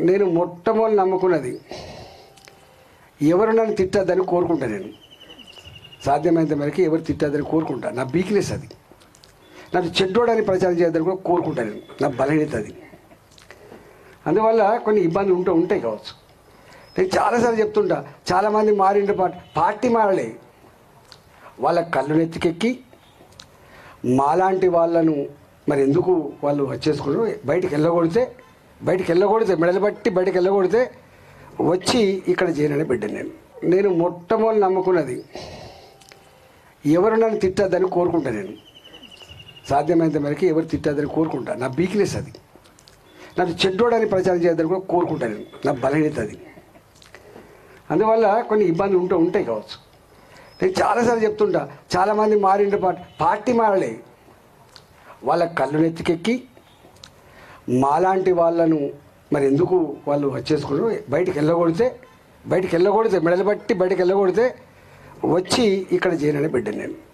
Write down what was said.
నేను మొట్టమొదటి నమ్ముకున్నది ఎవరు నన్ను తిట్టద్దని కోరుకుంటా నేను. సాధ్యమైనంత మేరకు ఎవరు తిట్టద్దని కోరుకుంటా. నా వీక్నెస్ అది. నాకు చెడ్డోడని ప్రచారం చేయద్దని కూడా కోరుకుంటా నేను. నా బలహీనత అది. అందువల్ల కొన్ని ఇబ్బందులు ఉంటూ ఉంటాయి కావచ్చు. నేను చాలాసార్లు చెప్తుంటా చాలామంది మారిండ్రు పార్టీ పార్టీ మారలే. వాళ్ళ కళ్ళు నెత్తికెక్కి మాలాంటి వాళ్ళను మరి ఎందుకు వాళ్ళు వచ్చేసుకున్నారు? బయటికి వెళ్ళగొడితే బయటికి వెళ్ళకూడితే మెడలు బట్టి బయటకు వెళ్ళకూడితే వచ్చి ఇక్కడ చేయనని బిడ్డ నేను. నేను మొట్టమొదటి నమ్ముకున్నది ఎవరు నన్ను తిట్టద్దని కోరుకుంటా నేను. సాధ్యమైనంత మేరకు ఎవరు తిట్టద్దని కోరుకుంటా. నా వీక్నెస్ అది. నాకు చెడ్డోడని ప్రచారం చేయద్దని కూడా కోరుకుంటా నేను. నా బలహీనత అది. అందువల్ల కొన్ని ఇబ్బందులు ఉంటూ ఉంటాయి కావచ్చు. నేను చాలాసార్లు చెప్తుంటా చాలామంది మారిండు పార్టీ పార్టీ మారలే. వాళ్ళ కళ్ళు నెత్తికెక్కి మాలాంటి వాళ్ళను మరి ఎందుకు వాళ్ళు వచ్చేసుకున్నారు? బయటికి వెళ్ళగొడితే బయటికి వెళ్ళగొడితే మెడలు బట్టి బయటకు వెళ్ళగొడితే వచ్చి ఇక్కడ చేయనని బిడ్డ నేను.